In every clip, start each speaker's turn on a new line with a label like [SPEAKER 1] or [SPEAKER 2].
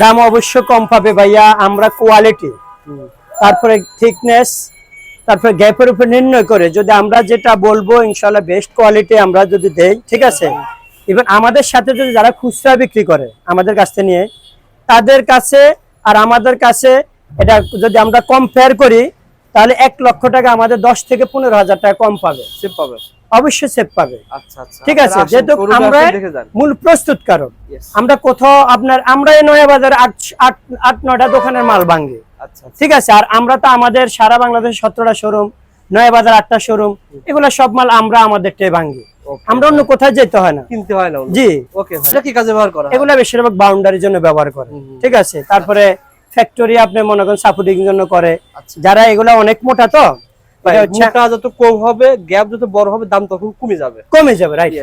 [SPEAKER 1] দাম অবশ্য কম পাবে ভাইয়া আমরা কোয়ালিটি তারপরে থিকনেস তারপরে গ্যাপের উপর নির্ণয় করে যদি আমরা যেটা বলব ইনশাল্লাহ বেস্ট কোয়ালিটি আমরা যদি দেই ঠিক আছে? ইভেন আমাদের সাথে যদি যারা খুচরা বিক্রি করে আমাদের কাছ থেকে নিয়ে তাদের কাছে আর আমাদের কাছে এটা যদি আমরা কম্পেয়ার করি তাহলে এক লক্ষ টাকা আমাদের দশ থেকে পনেরো হাজার টাকা কম পাবে।
[SPEAKER 2] পাবে।
[SPEAKER 1] অবশ্যই সেভ পাবে।
[SPEAKER 2] আচ্ছা আচ্ছা।
[SPEAKER 1] ঠিক আছে যেহেতু আমরা মূল প্রস্তুতকারক
[SPEAKER 2] Yes.
[SPEAKER 1] আমরা কোথাও আপনার আমরা নয়া বাজার আট নয়টা দোকানের মাল ভাঙ্গি
[SPEAKER 2] আচ্ছা
[SPEAKER 1] ঠিক আছে আর আমরা তো আমাদের সারা বাংলাদেশ সতেরোটা শোরুম নয়া বাজার আটটা শোরুম এগুলো সব মাল আমরা আমাদের টে ভাঙ্গি আমরা অন্য কোথায় যেতে হয় না।
[SPEAKER 2] কিনতে হয় না
[SPEAKER 1] জি।
[SPEAKER 2] ওকে ভাই। কি কাজে ব্যবহার করা?
[SPEAKER 1] এগুলো বেশিরভাগ বাউন্ডারির জন্য ব্যবহার করে। ঠিক আছে তারপরে ফ্যাক্টরি আপনি মনে করেন সাপোর্টিং জন্য করে। যারা এগুলা অনেক মোটা তো
[SPEAKER 2] মোটা যত কম হবে গ্যাপ যত বড় হবে দাম তখন কমে যাবে।
[SPEAKER 1] কমে যাবে রাইট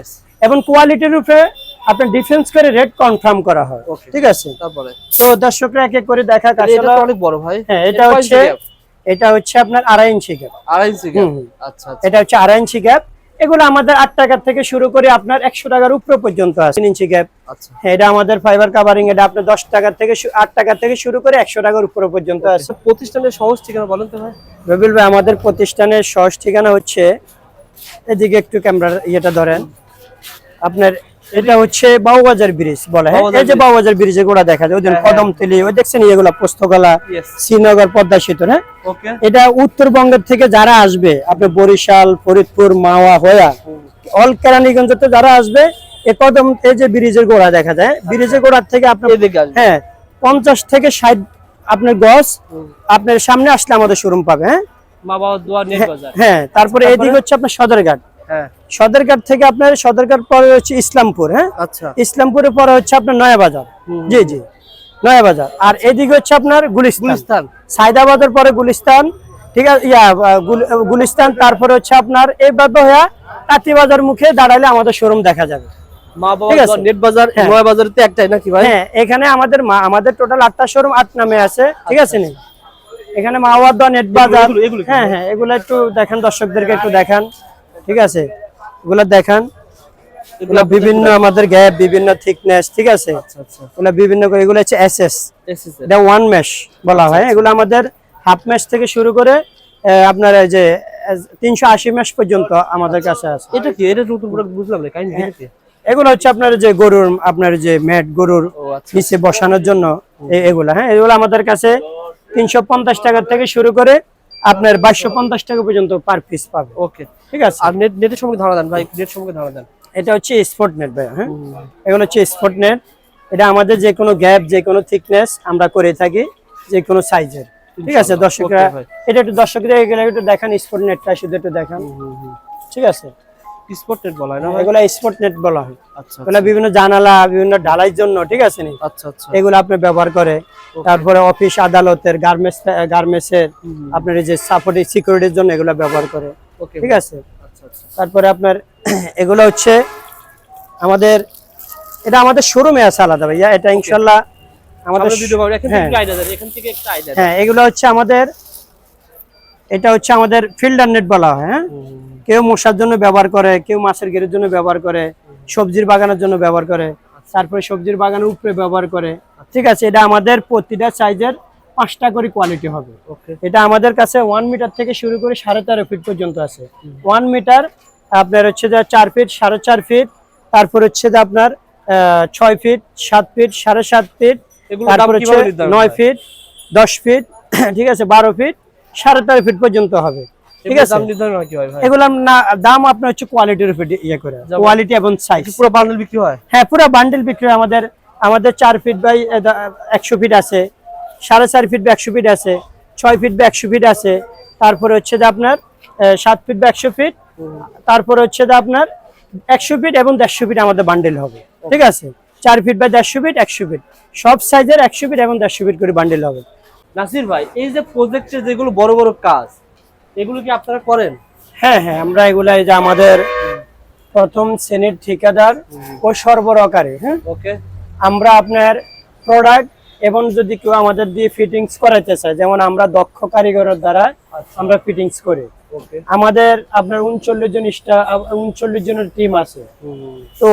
[SPEAKER 1] এবং কোয়ালিটির উপরে আপনার ডিফেন্স করে রেট কনফার্ম করা হয়. ঠিক আছে?
[SPEAKER 2] তারপরে?
[SPEAKER 1] তো দর্শকরা এক এক করে দেখা
[SPEAKER 2] এটা অনেক বড় ভাই।
[SPEAKER 1] হ্যাঁ এটা হচ্ছে এটা হচ্ছে আপনার আড়াই ইঞ্চি গ্যাপ
[SPEAKER 2] আড়াই ইঞ্চি
[SPEAKER 1] হুম।
[SPEAKER 2] আচ্ছা আচ্ছা।
[SPEAKER 1] এটা হচ্ছে আড়াই ইঞ্চি গ্যাপ এগুলো আমাদের আট টাকা থেকে শুরু করে আপনার একশো টাকার উপরে পর্যন্ত আছে। তিন ইঞ্চি গ্যাপ
[SPEAKER 2] আচ্ছা।
[SPEAKER 1] এটা আমাদের ফাইবার কাভারিং এটা আপনার দশ টাকা থেকে আট টাকা থেকে শুরু করে একশো টাকার উপরে পর্যন্ত আছে।
[SPEAKER 2] আচ্ছা প্রতিষ্ঠানের সহজ ঠিকানা বলেন তো ভাই।
[SPEAKER 1] রবিল ভাই আমাদের প্রতিষ্ঠানের সহজ ঠিকানা হচ্ছে এদিকে একটু ক্যামেরার ইয়েটা ধরেন। আপনার এটা হচ্ছে বাউবাজার ব্রিজ বলে হ্যাঁ? এই যে। বাউবাজার ব্রিজে গোড়া দেখা যায় ওই
[SPEAKER 2] হ্যাঁ,
[SPEAKER 1] কদম তেলি ওই দেখছেন এগুলা পোস্তকলা শ্রীনগর পদ্মা সেতু হ্যাঁ? এটা উত্তরবঙ্গের থেকে যারা আসবে আপনি বরিশাল ফরিদপুর মাওয়া হয়া অল কেরানীগঞ্জ যারা আসবে এ কদম এই যে ব্রিজের গোড়া দেখা যায় ব্রিজের গোড়ার থেকে আপনার হ্যাঁ পঞ্চাশ থেকে ষাট আপনার গছ আপনার সামনে আসলে আমাদের শোরুম পাবে হ্যাঁ? হ্যাঁ তারপরে? এদিকে হচ্ছে আপনার সদরঘাট।
[SPEAKER 2] হ্যাঁ
[SPEAKER 1] সদরঘাট থেকে আপনার সদরঘাট পরে হচ্ছে ইসলামপুর হ্যাঁ?
[SPEAKER 2] আচ্ছা।
[SPEAKER 1] ইসলামপুরের পরে হচ্ছে আপনার নয়াবাজার। জি জি। নয়াবাজার। আর এদিকে হচ্ছে আপনার গুলিস্তান। সাইদাবাদের পরে গুলিস্তান ঠিক আছে? ইয়া গুলিস্তান তারপরে হচ্ছে আপনার এইভাবে হয়ে কাতিবাজার মুখে দাঁড়ালে আমাদের শোরুম দেখা যাবে। ঠিক আছে।
[SPEAKER 2] দোয়া বাজার
[SPEAKER 1] হ্যাঁ।
[SPEAKER 2] নয় বাজারেতে একটাই নাকি
[SPEAKER 1] হ্যাঁ এখানে আমাদের মা- আমাদের টোটাল আটটা শোরুম আট নামে আছে ঠিক আছে নি? এখানে মাওয়াদা নেট বাজার।
[SPEAKER 2] এগুলো- এগুলো কি?
[SPEAKER 1] হ্যাঁ হ্যাঁ এগুলো একটু দেখান দর্শকদেরকে একটু দেখান। ঠিক আছে? এগুলো দেখান। এগুলো বিভিন্ন আমাদের গ্যাপ বিভিন্ন থিকনেস ঠিক আছে?
[SPEAKER 2] আচ্ছা আচ্ছা
[SPEAKER 1] এগুলো বিভিন্ন করে এগুলো হচ্ছে এসএস
[SPEAKER 2] এসেছে
[SPEAKER 1] এটা ওয়ান মেশ বলা হয়। এগুলো আমাদের হাফ মেশ থেকে শুরু করে আপনার এই যে তিনশো আশি মেশ পর্যন্ত আমাদের কাছে আছে।
[SPEAKER 2] এটা কি? এটা নতুন পুরো বুঝলাম না কাহিনী এটা কি
[SPEAKER 1] এগুলো হচ্ছে আপনার যে গরুর আপনার যে ম্যাট গরুর
[SPEAKER 2] আচ্ছা।
[SPEAKER 1] নিচে বসানোর জন্য এগুলা হ্যাঁ? এগুলো আমাদের কাছে তিনশো পঞ্চাশ টাকা থেকে শুরু করে আপনার বাইশশো পঞ্চাশ টাকা পর্যন্ত পার পিস পাবে।
[SPEAKER 2] ওকে
[SPEAKER 1] ঠিক আছে?
[SPEAKER 2] আর নেট নেটের সম্পর্কে ধারণা দেন ভাই নেট সম্পর্কে ধারণা দেন।
[SPEAKER 1] এটা হচ্ছে স্পট নেট ভাই হ্যাঁ এগুলো হচ্ছে স্পট নেট এটা আমাদের যে কোনো গ্যাপ যে কোনো থিকনেস আমরা করে থাকি যে কোনো সাইজের ঠিক আছে দর্শকরা এটা একটু দর্শকদের এগুলো একটু দেখান স্পট নেটটা শুধু একটু দেখান। ঠিক আছে?
[SPEAKER 2] স্পট নেট বলা হয় না
[SPEAKER 1] এগুলো স্পোর্ট নেট বলা হয়।
[SPEAKER 2] আচ্ছা
[SPEAKER 1] এগুলো বিভিন্ন জানালা বিভিন্ন ঢালাইয়ের জন্য ঠিক আছে নি?
[SPEAKER 2] আচ্ছা আচ্ছা।
[SPEAKER 1] এগুলো আপনি ব্যবহার করে তারপরে অফিস আদালতের গার্মেন্টস গার্মেন্টসের আপনার এই যে সাপোর্টিং সিকিউরিটির জন্য এগুলো ব্যবহার করে
[SPEAKER 2] ওকে
[SPEAKER 1] ঠিক আছে?
[SPEAKER 2] আচ্ছা আচ্ছা।
[SPEAKER 1] তারপরে আপনার এগুলো হচ্ছে আমাদের এটা আমাদের শোরুমে আছে আলাদা ভাইয়া এটা ইনশাল্লাহ আমাদের হ্যাঁ। হ্যাঁ এগুলো হচ্ছে আমাদের এটা হচ্ছে আমাদের ফিল্টার নেট বলা হয় হ্যাঁ? কেউ মশার জন্য ব্যবহার করে কেউ মাছের ঘেরের জন্য ব্যবহার করে সবজির বাগানের জন্য ব্যবহার করে তারপরে সবজির বাগানের উপরে ব্যবহার করে। ঠিক আছে এটা আমাদের প্রতিটা সাইজের পাঁচটা করে কোয়ালিটি হবে। এটা আমাদের কাছে ওয়ান মিটার থেকে শুরু করে সাড়ে তেরো ফিট পর্যন্ত আছে। ওয়ান মিটার আপনার হচ্ছে যে চার ফিট সাড়ে চার ফিট তারপর হচ্ছে যে আপনার ছয় ফিট সাত ফিট সাড়ে সাত ফিট তারপর হচ্ছে নয় ফিট দশ ফিট ঠিক আছে বারো ফিট সাড়ে তেরো ফিট পর্যন্ত হবে। ঠিক আছে? এগুলো না দাম আপনার হচ্ছে কোয়ালিটির উপর ইয়ে করে। কোয়ালিটি এবং সাইজ
[SPEAKER 2] পুরো বান্ডেল বিক্রি হয়?
[SPEAKER 1] হ্যাঁ পুরো বান্ডেল বিক্রি হয়। আমাদের আমাদের চার ফিট বাই একশো ফিট আছে। সাড়ে চার ফিট বা একশো ফিট আছে। ছয় ফিট বা একশো ফিট আছে। তারপরে হচ্ছে যে আপনার সাত ফিট বা একশো ফিট তারপরে হচ্ছে যে আপনার একশো ফিট এবং দেড়শো ফিট আমাদের বান্ডেল হবে। ঠিক আছে? চার ফিট বা দেড়শো ফিট একশো ফিট সব সাইজের একশো ফিট এবং দেড়শো ফিট করে বান্ডেল হবে।
[SPEAKER 2] নাসির ভাই এই যে প্রজেক্টের যেগুলো বড় বড় কাজ এগুলো কি আপনারা করেন?
[SPEAKER 1] হ্যাঁ হ্যাঁ আমরা এগুলা এই যে আমাদের প্রথম শ্রেণির ঠিকাদার ও সরবরাহকারী হ্যাঁ?
[SPEAKER 2] ওকে
[SPEAKER 1] আমরা আপনার প্রোডাক্ট এবং যদি কেউ আমাদের দিয়ে ফিটিংস করাইতে চায় যেমন আমরা দক্ষ কারিগরের দ্বারা আমরা ফিটিংস করি।
[SPEAKER 2] ওকে
[SPEAKER 1] আমাদের আপনার উনচল্লিশ জন উনচল্লিশ জনের টিম আছে। তো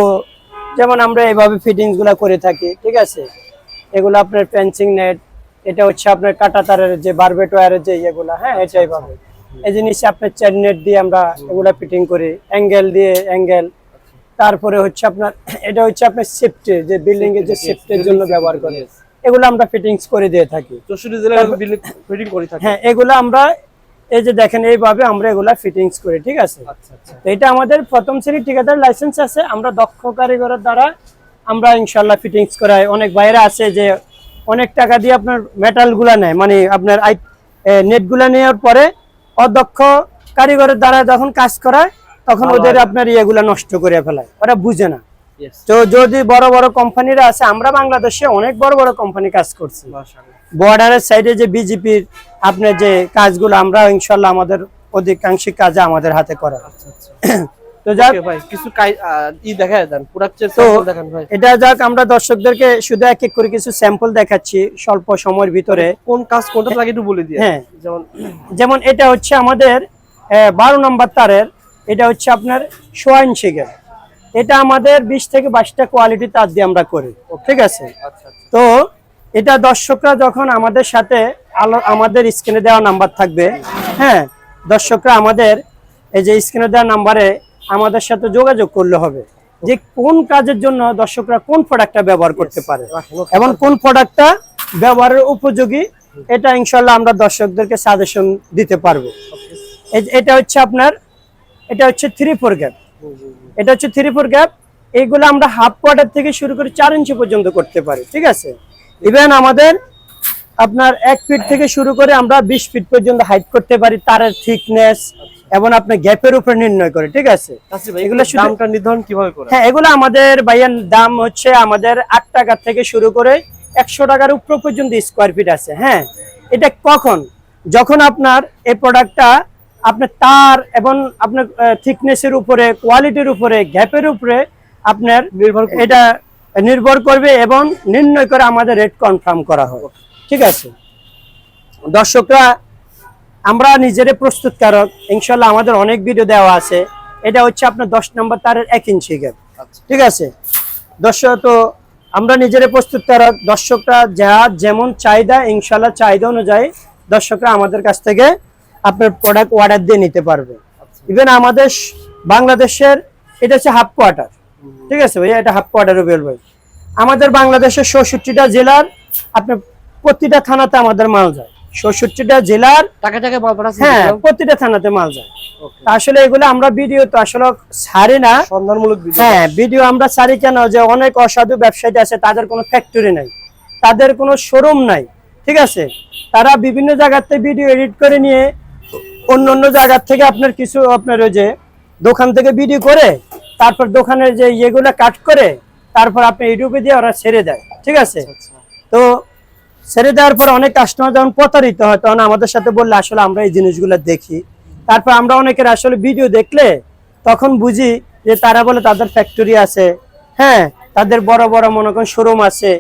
[SPEAKER 1] যেমন আমরা এইভাবে ফিটিংসগুলা করে থাকি ঠিক আছে? এগুলো আপনার ফেন্সিং নেট এটা হচ্ছে আপনার কাটা তারের যে বারবেট ওয়ারের যে ইয়েগুলো হ্যাঁ এটাই পাবে এই নিচে আপনার চেন নেট দিয়ে আমরা এগুলা ফিটিং করি অ্যাঙ্গেল দিয়ে অ্যাঙ্গেল তারপরে হচ্ছে আপনার এটা হচ্ছে আপনার সেফটি যে বিল্ডিং এর যে সেফটির জন্য ব্যবহার করে। এগুলো আমরা ফিটিংস করে দিয়ে থাকি।
[SPEAKER 2] ফিটিং করে থাকি?
[SPEAKER 1] হ্যাঁ এগুলো আমরা এই যে দেখেন এইভাবে আমরা এগুলা ফিটিংস করি ঠিক আছে?
[SPEAKER 2] আচ্ছা আচ্ছা।
[SPEAKER 1] এটা আমাদের প্রথম শ্রেণির ঠিকাদার লাইসেন্স আছে। আমরা দক্ষ কারিগরের দ্বারা আমরা ইনশাল্লাহ ফিটিংস করাই। অনেক বাইরে আছে যে অনেক টাকা দিয়ে আপনার মেটালগুলা নেয়। মানে আপনার নেটগুলা নেওয়ার পরে অদক্ষ কারিগরের দ্বারা যখন কাজ করায় তখন ওদের। আপনার ইয়েগুলা নষ্ট করে ফেলায়। ওরা বুঝে না। তো যদি বড় বড় কোম্পানিরা আছে আমরা বাংলাদেশে অনেক বড় বড় কোম্পানি কাজ করছি। বর্ডারের সাইডে যে বিজেপির আপনার যে কাজগুলো আমরা ইনশাল্লাহ আমাদের অধিকাংশ কাজে আমাদের হাতে করা।
[SPEAKER 2] আচ্ছা আচ্ছা।
[SPEAKER 1] তো যাক
[SPEAKER 2] ভাই কিছু ই দেখায় দেন প্রোডাক্টের স্যাম্পল দেখান ভাই।
[SPEAKER 1] এটা যাক আমরা দর্শকদেরকে শুধু এক এক করে কিছু স্যাম্পল দেখাচ্ছি স্বল্প সময়ের ভিতরে।
[SPEAKER 2] কোন কাজ কোনটা লাগে একটু বলে দিয়ে
[SPEAKER 1] হ্যাঁ।
[SPEAKER 2] যেমন
[SPEAKER 1] যেমন এটা হচ্ছে আমাদের বারো নম্বর তারের এটা হচ্ছে আপনার সোয়াইন গেল এটা আমাদের বিশ থেকে বাইশটা কোয়ালিটি তার দিয়ে আমরা করি ঠিক আছে?
[SPEAKER 2] আচ্ছা আচ্ছা।
[SPEAKER 1] তো এটা দর্শকরা যখন আমাদের সাথে আমাদের স্ক্রিনে দেওয়া নাম্বার থাকবে হ্যাঁ দর্শকরা আমাদের এই যে স্ক্রিনে দেওয়া নাম্বারে আমাদের সাথে যোগাযোগ করলে হবে। যে কোন কাজের জন্য দর্শকরা কোন প্রোডাক্টটা ব্যবহার করতে পারে। এবং কোন প্রোডাক্টটা ব্যবহারের উপযোগী এটা ইনশাল্লাহ আমরা দর্শকদেরকে সাজেশন দিতে পারব। এটা হচ্ছে আপনার এটা হচ্ছে থ্রি ফোর গ্যাপ। এটা হচ্ছে থ্রি ফোর গ্যাপ এইগুলো আমরা হাফ কোয়ার্টার থেকে শুরু করে চার ইঞ্চি পর্যন্ত করতে পারি ঠিক আছে? ইভেন আমাদের আপনার এক ফিট থেকে শুরু করে আমরা বিশ ফিট পর্যন্ত হাইট করতে পারি তারের থিকনেস এবং আপনার গ্যাপের উপর নির্ণয় করে ঠিক আছে? এগুলো
[SPEAKER 2] এগুলো দামটা নির্ধারণ কীভাবে করে
[SPEAKER 1] হ্যাঁ এগুলো আমাদের ভাইয়ার দাম হচ্ছে আমাদের আট টাকা থেকে শুরু করে একশো টাকার উপর পর্যন্ত স্কোয়ার ফিট আছে হ্যাঁ? এটা কখন? যখন আপনার এই প্রোডাক্টটা আপনার তার এবং আপনার থিকনেসের উপরে কোয়ালিটির উপরে গ্যাপের উপরে আপনার
[SPEAKER 2] নির্ভর
[SPEAKER 1] এটা নির্ভর করবে এবং নির্ণয় করে আমাদের রেট কনফার্ম করা হবে ঠিক আছে? দর্শকরা আমরা নিজেরে প্রস্তুতকারক ইনশাল্লাহ আমাদের অনেক ভিডিও দেওয়া আছে। এটা হচ্ছে আপনার দশ নম্বর তারের এক ইঞ্চি গ্যাপ
[SPEAKER 2] আচ্ছা।
[SPEAKER 1] ঠিক আছে? দর্শক তো আমরা নিজেরা প্রস্তুতকারক দর্শকরা যা যেমন চাহিদা ইনশাল্লাহ চাহিদা অনুযায়ী দর্শকরা আমাদের কাছ থেকে আপনার প্রোডাক্ট অর্ডার দিয়ে নিতে পারবে।
[SPEAKER 2] আচ্ছা।
[SPEAKER 1] ইভেন আমাদের বাংলাদেশের এটা হচ্ছে হাফ কোয়ার্টার ঠিক আছে ভাইয়া? এটা হাফ কোয়ার্টার রুবেল ভাই। আমাদের বাংলাদেশের ষষট্টিটা জেলার আপনার প্রতিটা থানাতে আমাদের মাল যায়। ষষট্টিটা জেলার
[SPEAKER 2] টাকা টাকা মাল পাঠাচ্ছেন
[SPEAKER 1] হ্যাঁ প্রতিটা থানাতে মাল যায়। আসলে এগুলো আমরা ভিডিও তো আসলে ছাড়ি না।
[SPEAKER 2] সন্ধানমূলক
[SPEAKER 1] হ্যাঁ ভিডিও আমরা ছাড়ি কেন? যে অনেক অসাধু ব্যবসায়ী আছে তাদের কোনো ফ্যাক্টরি নাই। তাদের কোনো শোরুম নাই। ঠিক আছে? তারা বিভিন্ন জায়গাতে ভিডিও এডিট করে নিয়ে অন্য অন্য জায়গার থেকে আপনার কিছু আপনার ওই যে দোকান থেকে ভিডিও করে তারপর দোকানের যে ইয়েগুলো কাট করে তারপর আপনি ইউটিউবে দিয়ে ওরা ছেড়ে দেয়। ঠিক আছে?
[SPEAKER 2] আচ্ছা।
[SPEAKER 1] তো ছেড়ে দেওয়ার পর অনেক কাস্টমার যখন প্রতারিত হয়, তখন আমাদের সাথে বললে, আসলে আমরা এই জিনিসগুলো দেখি। তারপর আমরা অনেকের আসলে ভিডিও দেখলে তখন বুঝি যে তারা বলে, তাদের ফ্যাক্টরি আছে। হ্যাঁ তাদের বড় বড় মনে করেন শোরুম আছে।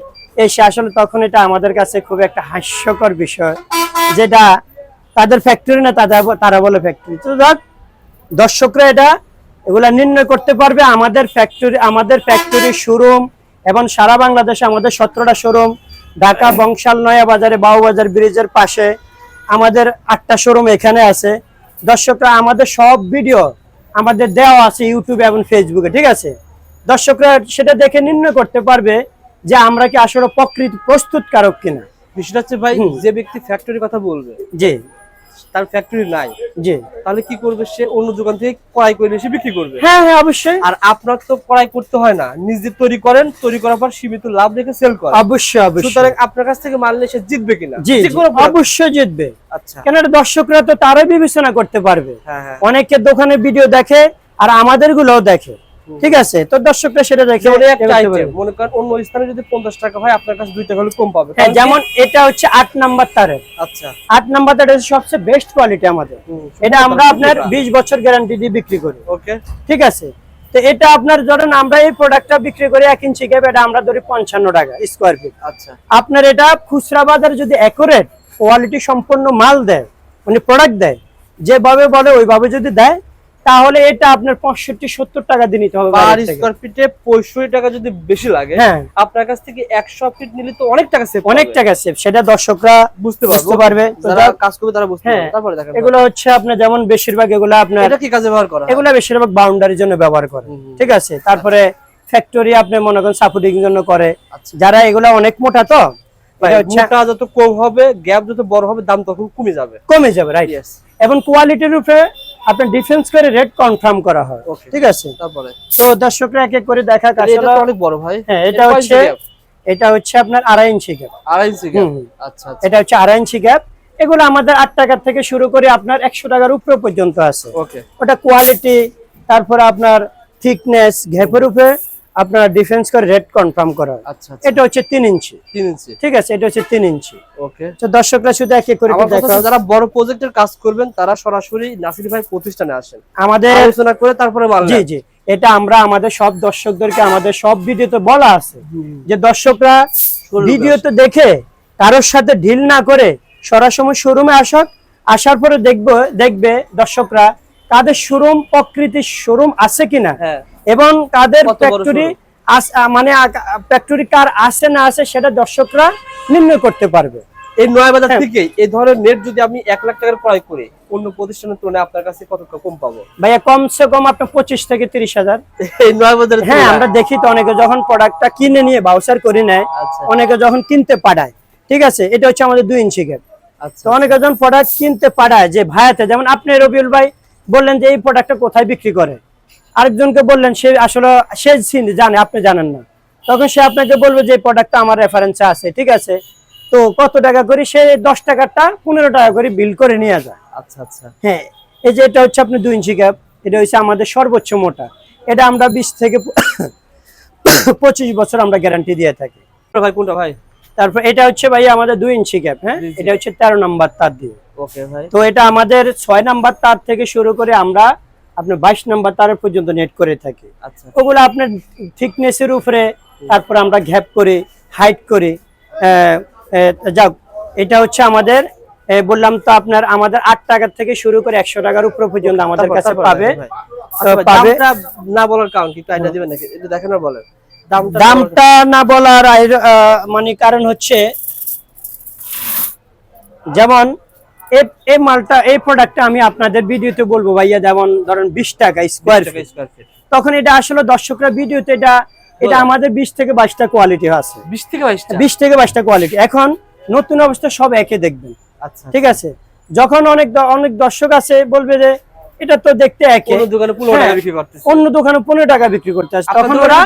[SPEAKER 1] এসে আসলে তখন এটা আমাদের কাছে খুব একটা হাস্যকর বিষয়, যেটা তাদের ফ্যাক্টরি না, তাদের তারা বলে ফ্যাক্টরি তো যাক, দর্শকরা এটা, এগুলা নির্ণয় করতে পারবে। আমাদের ফ্যাক্টরি আমাদের ফ্যাক্টরি শোরুম এবং সারা বাংলাদেশে আমাদের সতেরোটা শোরুম ঢাকা বংশাল নয়া বাজারে বাউবাজার ব্রিজের পাশে আমাদের আটটা শোরুম এখানে আছে। দর্শকরা আমাদের সব ভিডিও আমাদের দেওয়া আছে ইউটিউবে এবং ফেসবুকে ঠিক আছে? দর্শকরা সেটা দেখে নির্ণয় করতে পারবে যে আমরা কি আসলে প্রকৃত প্রস্তুতকারক কিনা।
[SPEAKER 2] বিষয়টা হচ্ছে ভাই যে ব্যক্তি ফ্যাক্টরির কথা বলবে
[SPEAKER 1] জি।
[SPEAKER 2] তার ফ্যাক্টরি নাই।
[SPEAKER 1] জি।
[SPEAKER 2] তাহলে কি করবে সে অন্য দোকান থেকে ক্রয় করে এসে বিক্রি করবে?
[SPEAKER 1] হ্যাঁ হ্যাঁ অবশ্যই।
[SPEAKER 2] আর আপনার তো ক্রয় করতে হয় না। নিজে তৈরি করেন তৈরি করার পর সীমিত লাভ রেখে সেল করেন।
[SPEAKER 1] অবশ্যই অবশ্যই।
[SPEAKER 2] সুতরাং আপনার কাছ থেকে মাল নিয়ে সে জিতবে কিনা?
[SPEAKER 1] জি অবশ্যই জিতবে।
[SPEAKER 2] আচ্ছা।
[SPEAKER 1] কেন দর্শকরা তো তারাই বিবেচনা করতে পারবে।
[SPEAKER 2] হ্যাঁ হ্যাঁ।
[SPEAKER 1] অনেকে দোকানে ভিডিও দেখে আর আমাদের গুলোও দেখে। ঠিক আছে তো দর্শকরা সেটা দেখে
[SPEAKER 2] একটা আইটেম মনে করেন অন্য স্থানে যদি পঞ্চাশ টাকা হয় আপনার কাছে দুই টাকা হলে কম পাবে।
[SPEAKER 1] হ্যাঁ যেমন এটা হচ্ছে আট নাম্বার তারের।
[SPEAKER 2] আচ্ছা।
[SPEAKER 1] আট নাম্বার তারের সবচেয়ে বেস্ট কোয়ালিটি আমাদের। এটা আমরা আপনার বিশ বছর গ্যারান্টি দিয়ে বিক্রি করি।
[SPEAKER 2] ওকে
[SPEAKER 1] ঠিক আছে? তো এটা আপনার ধরেন আমরা এই প্রোডাক্টটা বিক্রি করি এক ইঞ্চি গ্যাপ এটা আমরা ধরি পঞ্চান্ন টাকা স্কোয়ার ফিট
[SPEAKER 2] আচ্ছা।
[SPEAKER 1] আপনার এটা খুচরা বাজারে যদি অ্যাকুরেট কোয়ালিটি সম্পন্ন মাল দেয় মানে প্রোডাক্ট দেয় যেভাবে বলে ওইভাবে যদি দেয় তাহলে এটা আপনার পঁয়ষট্টি সত্তর টাকা দিয়ে নিতে হবে
[SPEAKER 2] পার স্কোয়ার ফিটে পঁয়ষট্টি টাকা যদি বেশি লাগে
[SPEAKER 1] হ্যাঁ।
[SPEAKER 2] আপনার কাছ থেকে একশো ফিট নিলে তো অনেক টাকা সেভ
[SPEAKER 1] অনেক টাকা সেভ সেটা দর্শকরা
[SPEAKER 2] বুঝতে
[SPEAKER 1] বুঝতে
[SPEAKER 2] পারবে। যারা কাজ করবে তারা বুঝতে
[SPEAKER 1] হ্যাঁ,
[SPEAKER 2] পারবে তারপরে দেখেন।
[SPEAKER 1] এগুলো হচ্ছে আপনার যেমন বেশিরভাগ এগুলো আপনার
[SPEAKER 2] এটা কি কাজে ব্যবহার করা?
[SPEAKER 1] এগুলো বেশিরভাগ বাউন্ডারির জন্য ব্যবহার করে। ঠিক আছে? তারপরে ফ্যাক্টরি আপনি মনে করেন সাপোর্টিং জন্য করে।
[SPEAKER 2] আচ্ছা।
[SPEAKER 1] যারা এগুলা অনেক মোটা তো
[SPEAKER 2] মোটা যত কম হবে গ্যাপ যত বড় হবে দাম তখন কমে যাবে।
[SPEAKER 1] কমে যাবে রাইট. এবং কোয়ালিটির উপরে আপনার ডিফেন্স করে রেট কনফার্ম করা হয়। ঠিক আছে?
[SPEAKER 2] তারপরে?
[SPEAKER 1] তো দর্শকরা এক এক করে দেখা
[SPEAKER 2] এটা অনেক বড় ভাই।
[SPEAKER 1] হ্যাঁ এটা হচ্ছে এটা হচ্ছে আপনার আড়াই ইঞ্চি গ্যাপ
[SPEAKER 2] আড়াই ইঞ্চি?
[SPEAKER 1] হুম, হুম।
[SPEAKER 2] আচ্ছা আচ্ছা।
[SPEAKER 1] এটা হচ্ছে আড়াই ইঞ্চি গ্যাপ এগুলো আমাদের আট টাকা থেকে শুরু করে আপনার একশো টাকার উপরে পর্যন্ত আছে।
[SPEAKER 2] ওকে
[SPEAKER 1] ওটা কোয়ালিটি তারপরে আপনার থিকনেস ঘ্যাপের উপরে। আপনার ডিফেন্স করে রেট কনফার্ম করা হয়
[SPEAKER 2] আচ্ছা আচ্ছা।
[SPEAKER 1] এটা হচ্ছে তিন ইঞ্চি।
[SPEAKER 2] তিন ইঞ্চি।
[SPEAKER 1] ঠিক আছে এটা হচ্ছে তিন ইঞ্চি।
[SPEAKER 2] ওকে।
[SPEAKER 1] তো দর্শকরা শুধু এক করে
[SPEAKER 2] যারা বড় প্রজেক্টের কাজ করবেন তারা সরাসরি নাসির ভাই প্রতিষ্ঠানে আসেন।
[SPEAKER 1] আমাদের
[SPEAKER 2] আলোচনা করে তারপরে
[SPEAKER 1] জি জি। এটা আমরা আমাদের সব দর্শকদেরকে আমাদের সব ভিডিওতে বলা আছে। যে দর্শকরা ভিডিওতে দেখে কারোর সাথে ঢিল না করে সরাসরি শোরুমে আসক আসার পরে দেখব দেখবে দর্শকরা তাদের শোরুম প্রকৃতির শোরুম আছে কিনা।
[SPEAKER 2] হ্যাঁ।
[SPEAKER 1] এবং তাদের ফ্যাক্টরি মানে ফ্যাক্টরি কার আছে না আছে সেটা দর্শকরা নির্ণয় করতে পারবে।
[SPEAKER 2] এই নয় বাজার
[SPEAKER 1] হ্যাঁ।
[SPEAKER 2] থেকে এই ধরনের নেট যদি আমি এক লাখ টাকার ক্রয় করি অন্য প্রতিষ্ঠানের তুলনায় আপনার কাছে কত কম পাবো?
[SPEAKER 1] ভাইয়া কমসে কম আপনার পঁচিশ থেকে তিরিশ হাজার।
[SPEAKER 2] এই নয় বাজারের
[SPEAKER 1] হ্যাঁ আমরা দেখি তো অনেকে যখন প্রোডাক্টটা কিনে নিয়ে বাউচার করে নেয়
[SPEAKER 2] আচ্ছা।
[SPEAKER 1] অনেকে যখন কিনতে পাঠায়। ঠিক আছে? এটা হচ্ছে আমাদের দুই ইঞ্চি গ্যাপ
[SPEAKER 2] আচ্ছা।
[SPEAKER 1] তো অনেকে যখন প্রোডাক্ট কিনতে পাঠায় যে ভাইয়াতে যেমন আপনি রবিউল ভাই বললেন যে এই প্রোডাক্টটা কোথায় বিক্রি করে? আরেকজনকে বললেন সে আসলে সে চিনে- জানে আপনি জানেন না। তখন সে আপনাকে বলবে যে প্রোডাক্টটা আমার রেফারেন্সে আছে ঠিক আছে? তো কত টাকা করে? সে দশ টাকাটা পনেরো টাকা করে বিল করে নিয়ে যায়।
[SPEAKER 2] আচ্ছা আচ্ছা।
[SPEAKER 1] হ্যাঁ এই যে এটা হচ্ছে আপনি দুই ইঞ্চি গ্যাপ এটা হচ্ছে আমাদের সর্বোচ্চ মোটা। এটা আমরা বিশ থেকে পঁচিশ বছর আমরা গ্যারান্টি দিয়ে থাকি।
[SPEAKER 2] ভাই কোনটা ভাই?
[SPEAKER 1] তারপর এটা হচ্ছে ভাই আমাদের দুই ইঞ্চি গ্যাপ হ্যাঁ? এটা হচ্ছে তেরো নাম্বার তার দিয়ে।
[SPEAKER 2] ওকে ভাই।
[SPEAKER 1] তো এটা আমাদের ছয় নাম্বার তার থেকে শুরু করে আমরা আপনার বাইশ নাম্বার তার পর্যন্ত নেট করে থাকি।
[SPEAKER 2] আচ্ছা।
[SPEAKER 1] ওগুলো আপনার থিকনেসের উপরে তারপর আমরা ঘ্যাপ করি হাইট করি যাক এটা হচ্ছে আমাদের বললাম তো আপনার আমাদের আট টাকার থেকে শুরু করে একশো টাকার উপরে পর্যন্ত আমাদের কাছে পাবে।
[SPEAKER 2] আচ্ছা
[SPEAKER 1] পাবে।
[SPEAKER 2] না বলার কারণ কি? একটু আইডিয়া দিবেন নাকি? একটু দেখেন আর বলেন। দামটা না বলার-
[SPEAKER 1] দামটা না বলার আহ, মানে কারণ হচ্ছে যেমন এই মালটা এই প্রোডাক্টটা আমি আপনাদের ভিডিওতে বলব ভাইয়া যেমন ধরেন বিশ টাকা স্কোয়ার তখন এটা আসলে দর্শকরা ভিডিওতে এটা এটা আমাদের বিশ থেকে বাইশটা কোয়ালিটি আছে।
[SPEAKER 2] 20 থেকে 22 টা
[SPEAKER 1] বিশ থেকে বাইশটা কোয়ালিটি এখন নতুন অবস্থা সব একে দেখবেন।
[SPEAKER 2] আচ্ছা।
[SPEAKER 1] ঠিক আছে? যখন অনেক অনেক দর্শক আছে বলবে যে এটা তো দেখতে একে।
[SPEAKER 2] কোন দোকানে 15 টাকা
[SPEAKER 1] হ্যাঁ,
[SPEAKER 2] বিক্রি করতেছে।
[SPEAKER 1] অন্য দোকানে পনেরো টাকা বিক্রি করতে আসে। তখন ওরা।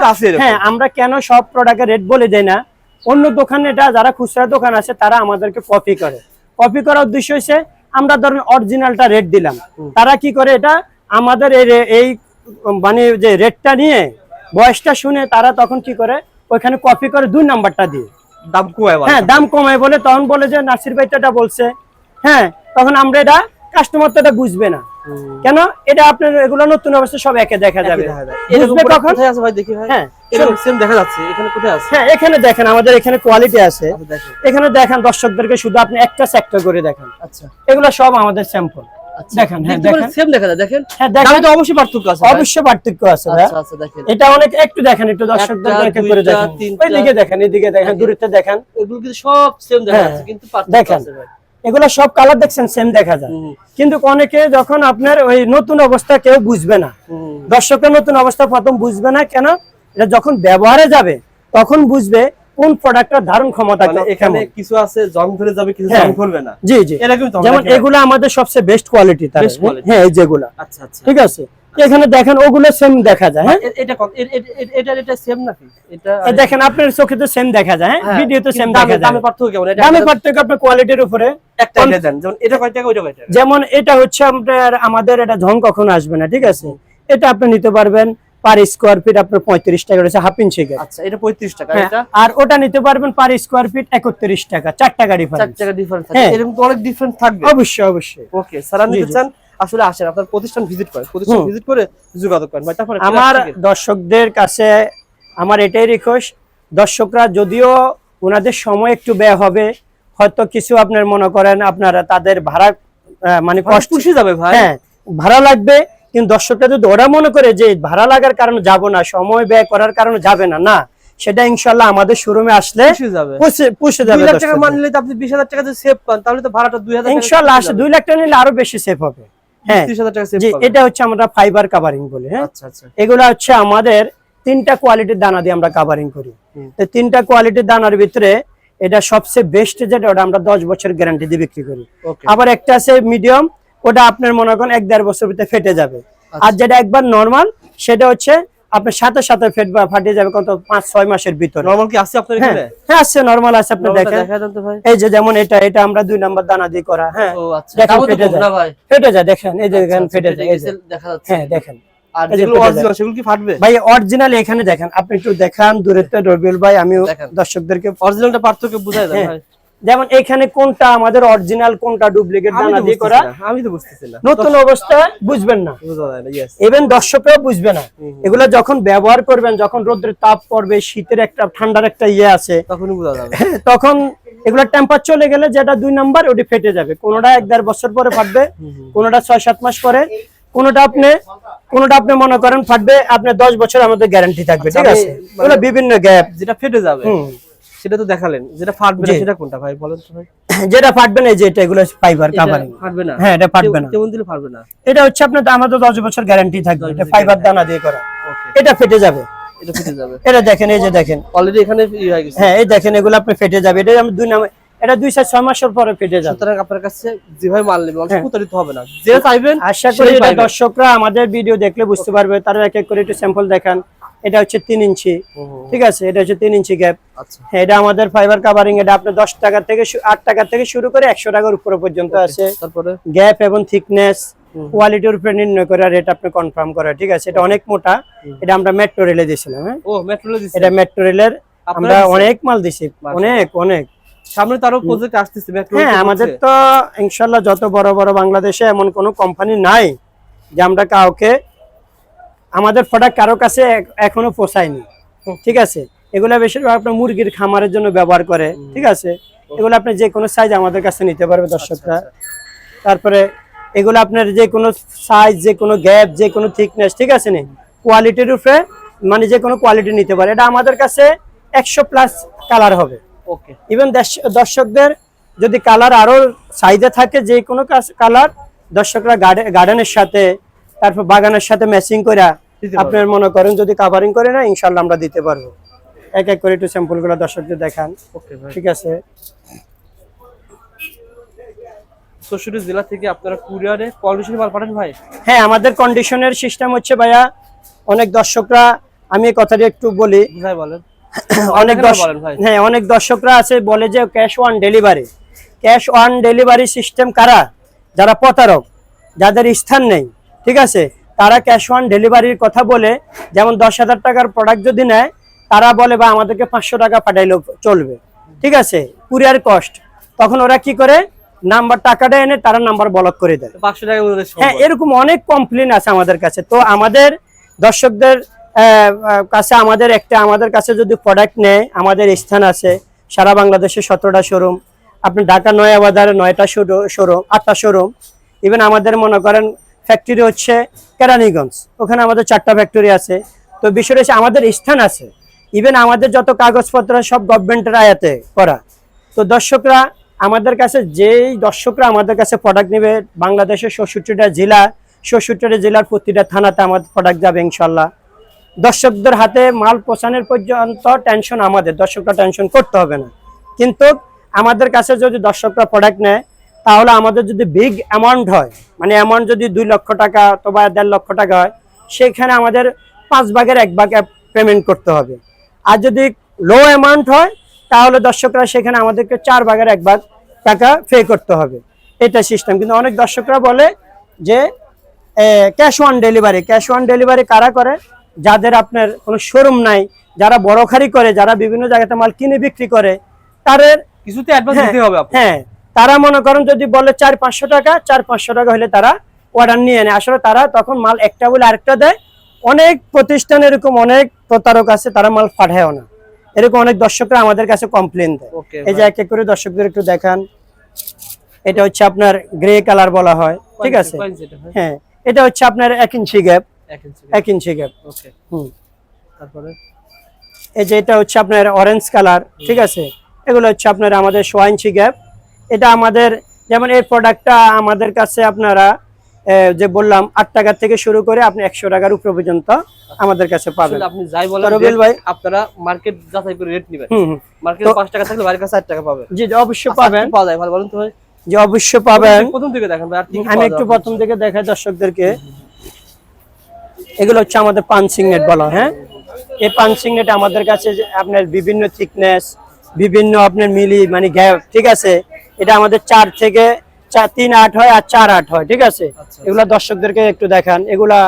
[SPEAKER 1] হ্যাঁ আমরা কেন সব প্রোডাক্টের রেট বলে দেই না? অন্য দোকানে এটা যারা খুচরা দোকান আছে তারা আমাদেরকে কপি করে। কপি করার উদ্দেশ্য হচ্ছে আমরা ধরেন অরিজিনালটা রেট দিলাম। তারা কি করে এটা? আমাদের এই মানে যে রেটটা নিয়ে বয়সটা শুনে তারা তখন কি করে? ওইখানে কপি করে দুই নাম্বারটা দিয়ে।
[SPEAKER 2] দাম কমায়
[SPEAKER 1] হ্যাঁ দাম কমায় বলে। তখন বলে যে নাসির ভাই তো এটা বলছে। হ্যাঁ তখন আমরা এটা কাস্টমার তো এটা বুঝবে না। কেন? এটা আপনার এগুলো নতুন অবস্থা সব একে দেখা যাবে। বুঝবে কখন?
[SPEAKER 2] আছে ভাই দেখি ভাই?
[SPEAKER 1] হ্যাঁ
[SPEAKER 2] এরকম সেম দেখা যাচ্ছে এখানে কোথায় আছে?
[SPEAKER 1] হ্যাঁ এখানে দেখেন আমাদের এখানে কোয়ালিটি আছে।
[SPEAKER 2] আচ্ছা,
[SPEAKER 1] এখানে দেখেন দর্শকদেরকে শুধু আপনি একটা সেক্টর করে দেখেন।
[SPEAKER 2] আচ্ছা।
[SPEAKER 1] এগুলো সব আমাদের স্যাম্পল দেখেন হ্যাঁ দেখেন।
[SPEAKER 2] সেম দেখা যায় দেখেন।
[SPEAKER 1] হ্যাঁ
[SPEAKER 2] দামে তো অবশ্যই পার্থক্য আছে
[SPEAKER 1] অবশ্যই পার্থক্য আছে
[SPEAKER 2] আচ্ছা আচ্ছা দেখেন।
[SPEAKER 1] এটা অনেক একটু দেখেন একটু দর্শকদেরকে করে দেখেন। ওইদিকে দেখেন এদিকে দেখেন। দূরত্বে দেখেন।
[SPEAKER 2] এগুলো কিন্তু সব সেম দেখা যাচ্ছে কিন্তু পার্থক্য
[SPEAKER 1] দেখেন।
[SPEAKER 2] আছে ভাই।
[SPEAKER 1] এগুলো সব কালার দেখছেন সেম দেখা যায়। কিন্তু অনেকে যখন আপনার ওই নতুন অবস্থা কেউ বুঝবে না। দর্শকের নতুন অবস্থা প্রথম বুঝবে না কেন? এটা যখন ব্যবহারে যাবে তখন বুঝবে কোন প্রোডাক্টের ধারণ ক্ষমতা
[SPEAKER 2] মানে এখানে কিছু আছে জং ধরে যাবে কিছু
[SPEAKER 1] হ্যাঁ।
[SPEAKER 2] জং ধরবে না।
[SPEAKER 1] জি জি। যেমন এগুলো আমাদের সবচেয়ে বেস্ট কোয়ালিটি তার। হ্যাঁ এই যেগুলা।
[SPEAKER 2] আচ্ছা আচ্ছা।
[SPEAKER 1] ঠিক আছে? এখানে দেখেন ওগুলো সেম দেখা যায় হ্যাঁ?
[SPEAKER 2] এটা এটা এটা সেম নাকি? এটা
[SPEAKER 1] দেখেন আপনার চোখে তো সেম দেখা যায় হ্যাঁ? ভিডিওতে সেম দেখা যায়।
[SPEAKER 2] দামে পার্থক্য কেমন?
[SPEAKER 1] দামে পার্থক্য আপনার কোয়ালিটির উপরে।
[SPEAKER 2] একটা দেন। যেমন এটা কয় টাকা ওইটা কয় টাকা?
[SPEAKER 1] যেমন এটা হচ্ছে আপনার আমাদের এটা ঝং কখনো আসবে না ঠিক আছে? এটা আপনি নিতে পারবেন পার স্কোয়ার ফিট আপনার পঁয়ত্রিশ টাকা রয়েছে হাফ ইঞ্চি
[SPEAKER 2] আচ্ছা এটা 35 টাকা
[SPEAKER 1] হ্যাঁ,
[SPEAKER 2] এটা?
[SPEAKER 1] আর ওটা নিতে পারবেন পার স্কোয়ার ফিট একত্রিশ টাকা চার টাকা
[SPEAKER 2] 4
[SPEAKER 1] ডিফারেন্স
[SPEAKER 2] টাকা ডিফারেন্স
[SPEAKER 1] হ্যাঁ।
[SPEAKER 2] এরকম তো অনেক ডিফারেন্স থাকবে।
[SPEAKER 1] অবশ্যই অবশ্যই।
[SPEAKER 2] ওকে স্যার নিতে চান? আসলে আসেন আপনার প্রতিষ্ঠান ভিজিট করেন প্রতিষ্ঠান ভিজিট করে যোগাযোগ করেন। ভাই তারপরে
[SPEAKER 1] আমার দর্শকদের কাছে আমার এটাই রিকোয়েস্ট দর্শকরা যদিও ওনাদের সময় একটু ব্যয় হবে হয়তো কিছু আপনার মনে করেন আপনারা তাদের ভাড়া মানে
[SPEAKER 2] কষ্ট যাবে ভাই।
[SPEAKER 1] হ্যাঁ ভাড়া লাগবে কিন্তু দর্শকরা যদি ওরা মনে করে যে ভাড়া লাগার কারণে যাব না সময় ব্যয় করার কারণে যাবে না না সেটা ইনশাল্লাহ আমাদের শোরুমে আসলে
[SPEAKER 2] পুষে যাবে। টাকা মানলে আপনি বিশ হাজার টাকা যদি সেভ পান তাহলে তো ভাড়াটা দুই হাজার
[SPEAKER 1] ইনশাল্লাহ আসে দুই লাখ টাকা নিলে আরও বেশি সেফ হবে। হ্যাঁ এটা হচ্ছে আমরা ফাইবার কাভারিং বলি হ্যাঁ।
[SPEAKER 2] আচ্ছা আচ্ছা।
[SPEAKER 1] এগুলো হচ্ছে আমাদের তিনটা কোয়ালিটির দানা দিয়ে আমরা কাভারিং করি। তো তিনটা কোয়ালিটির দানার ভিতরে এটা সবচেয়ে বেস্ট যেটা ওটা আমরা দশ বছর গ্যারান্টি দিয়ে বিক্রি করি। আবার একটা আছে মিডিয়াম ওটা আপনার মনে করেন এক দেড় বছর ভিতরে ফেটে যাবে।
[SPEAKER 2] আচ্ছা।
[SPEAKER 1] আর যেটা একবার নর্মাল সেটা হচ্ছে আপনার সাথে সাথে ফেট বা ফাটিয়ে যাবে কত? পাঁচ ছয় মাসের ভিতরে।
[SPEAKER 2] নরমাল কি আছে আপনার
[SPEAKER 1] হ্যাঁ
[SPEAKER 2] এখানে?
[SPEAKER 1] হ্যাঁ আছে নর্মাল আছে আপনি দেখেন।
[SPEAKER 2] দেখা দেন ভাই।
[SPEAKER 1] এই যে যেমন এটা এটা আমরা দুই নাম্বার দানা দিয়ে করা হ্যাঁ।
[SPEAKER 2] ও আচ্ছা।
[SPEAKER 1] দেখেন ফেটে যায়।
[SPEAKER 3] ভাই।
[SPEAKER 1] ফেটে যায় দেখেন এই যে দেখেন
[SPEAKER 3] আচ্ছা,
[SPEAKER 1] ফেটে
[SPEAKER 3] ফেটে
[SPEAKER 1] যায় এই যে।
[SPEAKER 3] দেখা যাচ্ছে।
[SPEAKER 1] হ্যাঁ দেখেন।
[SPEAKER 2] আর যেগুলো অরিজিনাল সেগুলো কি ফাটবে?
[SPEAKER 1] ভাই অরিজিনাল এখানে দেখেন আপনি একটু দেখান দূরে তো রবিউল ভাই আমিও
[SPEAKER 3] দেখান।
[SPEAKER 1] দর্শকদেরকে
[SPEAKER 2] অরিজিনালটা পার্থক্য বুঝাই দেন
[SPEAKER 1] হ্যাঁ,
[SPEAKER 2] ভাই।
[SPEAKER 1] যেমন এখানে কোনটা আমাদের অরিজিনাল কোনটা ডুপ্লিকেট দানা দিয়ে করা?
[SPEAKER 2] আমি তো বুঝতেছি না
[SPEAKER 1] নতুন অবস্থা বুঝবেন না। ইভেন দর্শকরাও বুঝবে না। এগুলো যখন ব্যবহার করবেন যখন রোদ্রের তাপ পড়বে শীতের একটা ঠান্ডার একটা ইয়ে আছে
[SPEAKER 2] তখনই বোঝা যাবে।
[SPEAKER 1] তখন এগুলো টেম্পার চলে গেলে যেটা দুই নাম্বার ওটি ফেটে যাবে। কোনোটা এক দেড় বছর পরে ফাটবে কোনোটা ছয় সাত মাস পরে কোনোটা আপনি কোনোটা আপনি মনে করেন ফাটবে আপনার দশ বছর আমাদের গ্যারান্টি থাকবে ঠিক আছে?
[SPEAKER 2] মানে-
[SPEAKER 1] বিভিন্ন গ্যাপ
[SPEAKER 2] যেটা ফেটে যাবে। সেটা তো দেখালেন। যেটা ফাটবে না সেটা কোনটা ভাই বলেন তো ভাই?
[SPEAKER 1] যেটা ফাটবে না এই যে এটা এগুলো ফাইবার কাভারিং
[SPEAKER 2] ফাটবে না।
[SPEAKER 1] হ্যাঁ এটা ফাটবে না।
[SPEAKER 2] কেমন দিলে ফাটবে না।
[SPEAKER 1] এটা হচ্ছে আপনার আমাদের দশ বছর গ্যারান্টি থাকবে। এটা ফাইবার দানা দিয়ে করা। এটা ফেটে যাবে।
[SPEAKER 2] এটা ফেটে যাবে।
[SPEAKER 1] এটা দেখেন এই যে দেখেন।
[SPEAKER 2] অলরেডি এখানে ই হয়ে গেছে।
[SPEAKER 1] হ্যাঁ এই দেখেন এগুলো আপনি ফেটে যাবে। এটা আমি দুই নামে এটা দুই চার ছয় মাসের পরে ফেটে যাবে।
[SPEAKER 2] সুতরাং আপনার কাছে যেভাবে মাল নেবে
[SPEAKER 1] হ্যাঁ।
[SPEAKER 2] প্রতারিত হবে না। যে চাইবেন
[SPEAKER 1] আশা করি দর্শকরা আমাদের ভিডিও দেখলে বুঝতে পারবে। তারা এক এক করে একটু স্যাম্পল দেখান। এটা হচ্ছে তিন ইঞ্চি। ঠিক আছে? এটা হচ্ছে তিন ইঞ্চি গ্যাপ
[SPEAKER 2] আচ্ছা।
[SPEAKER 1] এটা আমাদের ফাইবার কাভারিং এটা আপনার দশ টাকা থেকে আট টাকা থেকে শুরু করে একশো টাকার উপরে পর্যন্ত আছে। গ্যাপ এবং থিকনেস কোয়ালিটির উপরে নির্ণয় করে রেট আপনি কনফার্ম করে ঠিক আছে? এটা অনেক মোটা। এটা আমরা মেট্রো রেলে দিয়েছিলাম হ্যাঁ? এটা মেট্রো রেলের আমরা অনেক মাল দিছি অনেক অনেক।
[SPEAKER 2] সামনে তো আরও প্রজেক্ট আসতেছে
[SPEAKER 1] হ্যাঁ আমাদের তো ইনশাল্লাহ যত বড় বড় বাংলাদেশে এমন কোনো কোম্পানি নাই যে আমরা কাউকে আমাদের প্রোডাক্ট কারও কাছে এখনও পোষায়নি। ঠিক আছে? এগুলো বেশিরভাগ আপনার মুরগির খামারের জন্য ব্যবহার করে। ঠিক আছে? এগুলো আপনি যে কোনো সাইজ আমাদের কাছে নিতে পারবে দর্শকরা।
[SPEAKER 2] আচ্ছা,
[SPEAKER 1] তারপরে এগুলো আপনার যে কোনো সাইজ যে কোনো গ্যাপ যে কোনো থিকনেস ঠিক আছে নি? কোয়ালিটির উপরে মানে যে কোনো কোয়ালিটি নিতে পারে। এটা আমাদের কাছে একশো প্লাস কালার হবে।
[SPEAKER 2] ওকে
[SPEAKER 1] ইভেন দর্শকদের যদি কালার আরও সাইজে থাকে যে কোনো কালার দর্শকরা গার্ডেনের সাথে তারপর বাগানের সাথে ম্যাচিং করে আপনার মনে করেন যদি কাভারিং করে না ইনশাল্লাহ আমরা দিতে পারব। এক এক করে একটু স্যাম্পলগুলো দর্শকদের দেখান। ঠিক আছে?
[SPEAKER 2] চৌষট্টি জেলা থেকে আপনারা কুরিয়ারে কন্ডিশন মাল পাঠান ভাই?
[SPEAKER 1] হ্যাঁ আমাদের কন্ডিশনের সিস্টেম হচ্ছে ভাইয়া অনেক দর্শকরা আমি এই কথাটি একটু বলি।
[SPEAKER 2] বলেন।
[SPEAKER 1] অনেক। হ্যাঁ অনেক দর্শকরা আছে বলে যে cash on delivery cash on delivery system কারা? যারা প্রতারক যাদের স্থান নেই। ঠিক আছে? তারা ক্যাশ অন ডেলিভারির কথা বলে যেমন দশ হাজার টাকার প্রোডাক্ট যদি নেয় তারা বলে বা আমাদেরকে পাঁচশো টাকা পাঠাইলেও চলবে। ঠিক আছে? কুরিয়ার কস্ট তখন ওরা কি করে? নাম্বার টাকাটা এনে তারা নাম্বার ব্লক করে দেয়।
[SPEAKER 2] পাঁচশো টাকা
[SPEAKER 1] হ্যাঁ এরকম অনেক কমপ্লেন আছে আমাদের কাছে। তো আমাদের দর্শকদের কাছে আমাদের একটা আমাদের কাছে যদি প্রোডাক্ট নেয় আমাদের স্থান আছে সারা বাংলাদেশে সতেরোটা শোরুম আপনি ঢাকা নয়া বাজারে নয়টা শোরুম আটটা শোরুম ইভেন আমাদের মনে করেন ফ্যাক্টরি হচ্ছে কেরানীগঞ্জ। ওখানে আমাদের চারটা ফ্যাক্টরি আছে। তো বিষয়টা আমাদের স্থান আছে। ইভেন আমাদের যত কাগজপত্র সব গভর্নমেন্টের আয়াতে করা। তো দর্শকরা, আমাদের কাছে যেই দর্শকরা আমাদের কাছে প্রোডাক্ট নেবে, বাংলাদেশের ষষ্ঠটা জেলা ষষ্ঠটা জেলার প্রতিটা থানাতে আমাদের প্রোডাক্ট যাবে ইনশাল্লাহ দর্শকদের হাতে মাল পৌঁছানোর পর্যন্ত টেনশন আমাদের। দর্শকরা টেনশন করতে হবে না। কিন্তু আমাদের কাছে যদি দর্শকরা প্রোডাক্ট নেয় তাহলে আমাদের যদি বিগ অ্যামাউন্ট হয় মানে অ্যামাউন্ট যদি দুই লক্ষ টাকা অথবা দেড় লক্ষ টাকা হয় সেখানে আমাদের পাঁচ ভাগের এক ভাগ পেমেন্ট করতে হবে। আর যদি লো অ্যামাউন্ট হয় তাহলে দর্শকরা সেখানে আমাদেরকে চার ভাগের এক ভাগ টাকা পে করতে হবে। এটা সিস্টেম কিন্তু অনেক দর্শকরা বলে যে cash on delivery cash on delivery কারা করে? যাদের আপনার কোনো শোরুম নাই যারা বড় খারি করে যারা বিভিন্ন জায়গাতে মাল কিনে বিক্রি করে তাদের
[SPEAKER 2] কিছুতে অ্যাডভান্স দিতে হবে
[SPEAKER 1] হ্যাঁ তারা মনে করেন যদি বলে চার পাঁচশো টাকা চার পাঁচশো টাকা হলে তারা অর্ডার নিয়ে নেয়। আসলে তারা তখন মাল একটা বলে আরেকটা দেয়। অনেক প্রতিষ্ঠান এরকম অনেক প্রতারক আছে তারা মাল পাঠায়ও না। এরকম অনেক দর্শকরা আমাদের কাছে কমপ্লেন দেয়। এই যে এক এক করে দর্শকদের একটু দেখান। এটা হচ্ছে আপনার গ্রে কালার বলা হয়। ঠিক আছে? হ্যাঁ এটা হচ্ছে আপনার এক ইঞ্চি গ্যাপ
[SPEAKER 2] এক ইঞ্চি
[SPEAKER 1] গ্যাপ হুম।
[SPEAKER 2] তারপরে?
[SPEAKER 1] এই যে এটা হচ্ছে আপনার অরেঞ্জ কালার ঠিক আছে? এগুলো হচ্ছে আপনার আমাদের সোয়া ইঞ্চি গ্যাপ এটা আমাদের যেমন এই প্রোডাক্টটা আমাদের কাছে আপনারা যে বললাম আট টাকা থেকে শুরু করে আপনি একশো টাকার উপরে পর্যন্ত আমাদের কাছে পাবেন।
[SPEAKER 2] আপনি যাই বলেন
[SPEAKER 1] ভাই।
[SPEAKER 2] আপনারা মার্কেট যাচাই করে রেট নেবেন। মার্কেটে পাঁচ টাকা থাকলে বাইরের কাছে ষাট টাকা পাবেন।
[SPEAKER 1] জি অবশ্যই পাবেন।
[SPEAKER 2] পাওয়া যায় ভালো বলুন তো ভাই।
[SPEAKER 1] যে অবশ্যই পাবেন।
[SPEAKER 2] প্রথম থেকে দেখেন
[SPEAKER 1] আমি একটু প্রথম থেকে দেখাই দর্শকদেরকে। এগুলো হচ্ছে আমাদের পাঞ্চিং নেট বলা হ্যাঁ? এই পাঞ্চিং নেট আমাদের কাছে আপনার বিভিন্ন থিকনেস বিভিন্ন আপনার মিলি মানে গ্যাপ ঠিক আছে? এটা আমাদের চার থেকে তিন আট হয় আর চার আট হয় ঠিক আছে?
[SPEAKER 2] আচ্ছা।
[SPEAKER 1] এগুলা দর্শকদেরকে একটু দেখান। এগুলা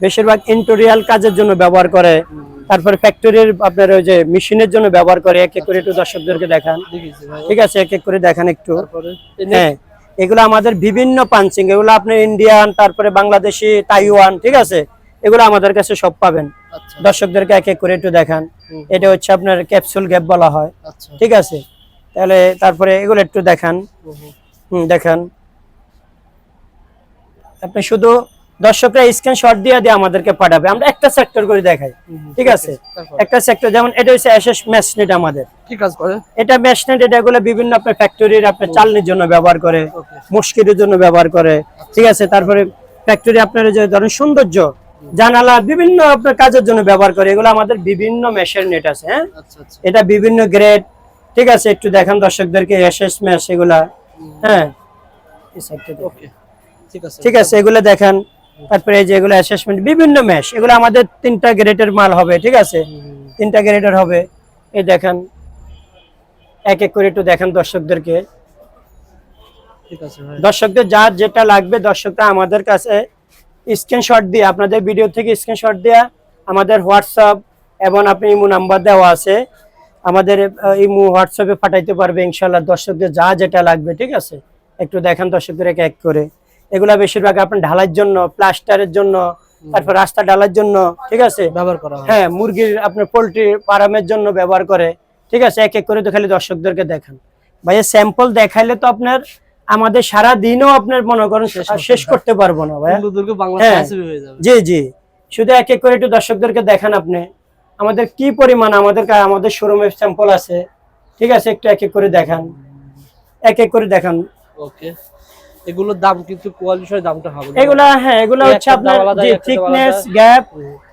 [SPEAKER 1] বেশিরভাগ ইন্টোরিয়াল কাজের জন্য ব্যবহার করে। তারপরে ফ্যাক্টরির আপনার ওই যে মেশিনের জন্য ব্যবহার করে এক এক করে একটু দর্শকদেরকে দেখান। ঠিক আছে এক এক করে দেখান একটু। হ্যাঁ এগুলো আমাদের বিভিন্ন পাঞ্চিং এগুলো আপনার ইন্ডিয়ান তারপরে বাংলাদেশি তাইওয়ান ঠিক আছে? এগুলো আমাদের কাছে সব পাবেন।
[SPEAKER 2] আচ্ছা।
[SPEAKER 1] দর্শকদেরকে এক এক করে একটু দেখান। এটা হচ্ছে আপনার ক্যাপসুল গ্যাপ বলা হয়।
[SPEAKER 2] আচ্ছা।
[SPEAKER 1] ঠিক আছে? তাহলে তারপরে এগুলো একটু দেখান।
[SPEAKER 2] হুম,
[SPEAKER 1] দেখান। আপনি শুধু দর্শকরা স্ক্রিনশট দিয়ে দিয়ে আমাদেরকে পাঠাবে। আমরা একটা সেক্টর করে দেখাই। ঠিক আছে? একটা সেক্টর যেমন এটা হচ্ছে এসএস ম্যাশনেট আমাদের।
[SPEAKER 2] কি কাজ করে?
[SPEAKER 1] এটা ম্যাশনেট এটা এগুলো বিভিন্ন আপনার ফ্যাক্টরির আপনার চালনির জন্য ব্যবহার করে মুশকিলের জন্য ব্যবহার করে। ঠিক আছে? তারপরে ফ্যাক্টরি আপনার যে ধরেন সৌন্দর্য জানালা বিভিন্ন আপনার কাজের জন্য ব্যবহার করে। এগুলো আমাদের বিভিন্ন মেশের নেট আছে হ্যাঁ?
[SPEAKER 2] আচ্ছা আচ্ছা।
[SPEAKER 1] এটা বিভিন্ন গ্রেড ঠিক আছে একটু দেখান দর্শকদেরকে এসএস মেশ এগুলা হ্যাঁ
[SPEAKER 2] ঠিক আছে।
[SPEAKER 1] এগুলো দেখান। তারপরে এই যে এগুলো অ্যাসেসমেন্ট বিভিন্ন মেশ এগুলো আমাদের তিনটা গ্রেডের মাল হবে ঠিক আছে? তিনটা গ্রেডের হবে। এই দেখান এক এক করে একটু দেখান দর্শকদেরকে।
[SPEAKER 2] ঠিক আছে
[SPEAKER 1] দর্শকদের যার যেটা লাগবে দর্শকরা আমাদের কাছে স্ক্রিনশট দিয়ে আপনাদের ভিডিও থেকে স্ক্রিনশট দেওয়া আমাদের হোয়াটসঅ্যাপ এবং আপনি ইমো নাম্বার দেওয়া আছে। আমাদের ইমো হোয়াটসঅ্যাপে পাঠাইতে পারবে ইনশাল্লাহ দর্শকদের যা যেটা লাগবে ঠিক আছে? একটু দেখান দর্শকদের এক এক করে। এগুলা বেশিরভাগ আপনার ঢালাইয়ের জন্য প্লাস্টারের জন্য তারপর রাস্তা ঢালার জন্য ঠিক আছে?
[SPEAKER 2] ব্যবহার করা হয়।
[SPEAKER 1] মুরগির আপনার পোলট্রি ফার্মের জন্য ব্যবহার করে ঠিক আছে? এক এক করে তো খালি দর্শকদেরকে দেখান। ভাইয়া স্যাম্পল দেখাইলে তো আপনার আমাদের সারা দিনও আপনার মনে করেন
[SPEAKER 2] শেষ করতে
[SPEAKER 1] পারব। না ভাইয়া। হ্যাঁ। জি জি। শুধু এক এক করে একটু দর্শকদেরকে দেখান আপনি। আমাদের কি পরিমাণ আমাদের আমাদের শোরুমে স্যাম্পল আছে? ঠিক আছে একটু এক এক করে দেখান। এক এক করে দেখান।
[SPEAKER 2] ওকে। এগুলোর দাম কিন্তু কোয়ালিটির দামটা হবে।
[SPEAKER 1] এগুলা হ্যাঁ এগুলো হচ্ছে আপনার যে থিকনেস গ্যাপ